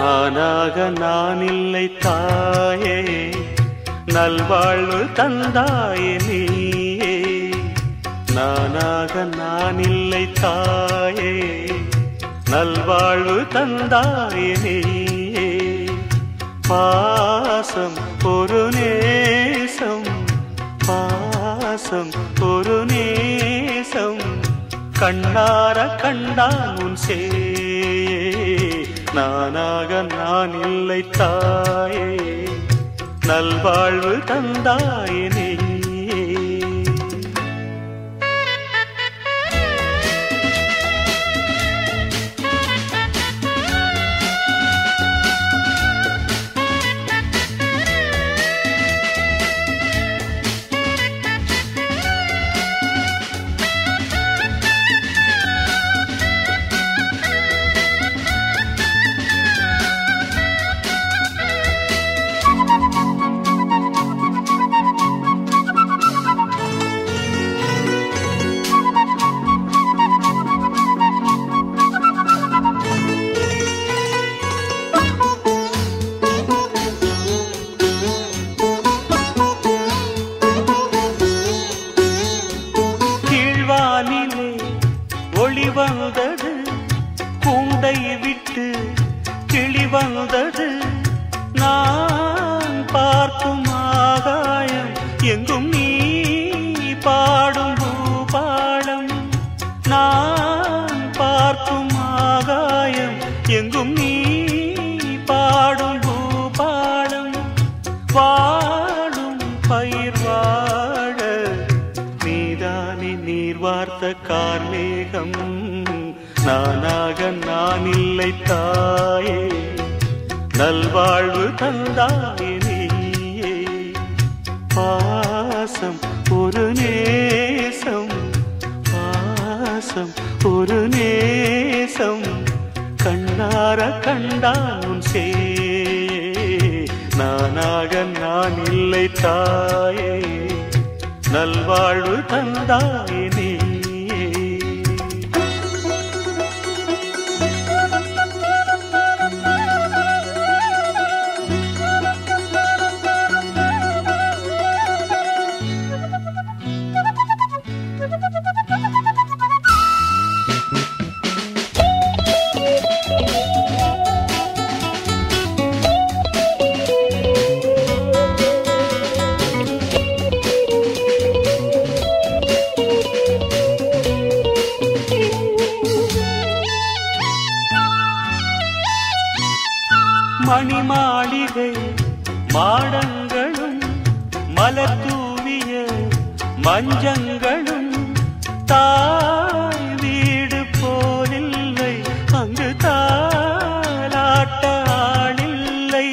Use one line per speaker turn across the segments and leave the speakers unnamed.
நானாக நான் இல்லை தாயே. நல்வாழ்வு தந்தாயே நீயே. நானாக நான் இல்லை தாயே. நல்வாழ்வு தந்தாயே நீயே. பாசம் ஒரு நேசம். பாசம் ஒரு நேசம். கண்ணார கண்டான் உன் சே நானாக நான் இல்லை தாயே. நல்வாழ்வு தந்தாயினே வந்தது. கூண்டை விட்டு கிளி வந்தது. நான் பார்க்கும் ஆகாயம் எங்கும் நீ பாடும் பூபாலம் நான் பார்க்கும் ஆகாயம் எங்கும் நீ பாடும் பூபாலம் வாழும் பயிர் வாழ நீதானே நீர் வார்த்த கார்மேகம். நானாக நான் இல்லை தாயே. நல்வாழ்வு தந்தாயே நீயே. பாசம் ஒரு நேசம் பாசம் ஒரு நேசம். கண்ணார கண்டானும் சே நானாக நான் இல்லை தாயே. நல்வாழ்வு தந்தாயே மணி மாளிகை மாடங்களும் மலர் தூவிய மஞ்சங்களும். தாய் வீடு போலில்லை அங்கு தாலாட்ட ஆளில்லை.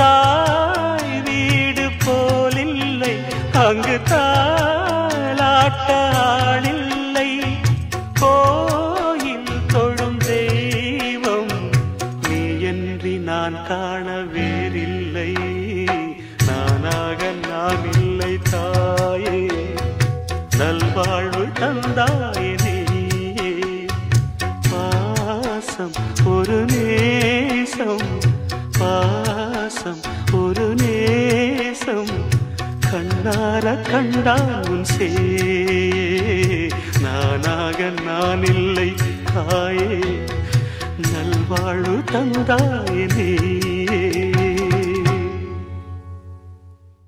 தாய் வீடு போலில்லை அங்கு தாலாட்ட காண வேறில்லை நானாக நான் இல்லை தாயே. நல்வாழ்வு தந்தாயே பாசம் ஒரு நேசம். பாசம் ஒரு நேசம். கண்ணார கண்டான் சே நானாக நான் இல்லை தாயே நல்வாழ்வு தந்தாயே நீ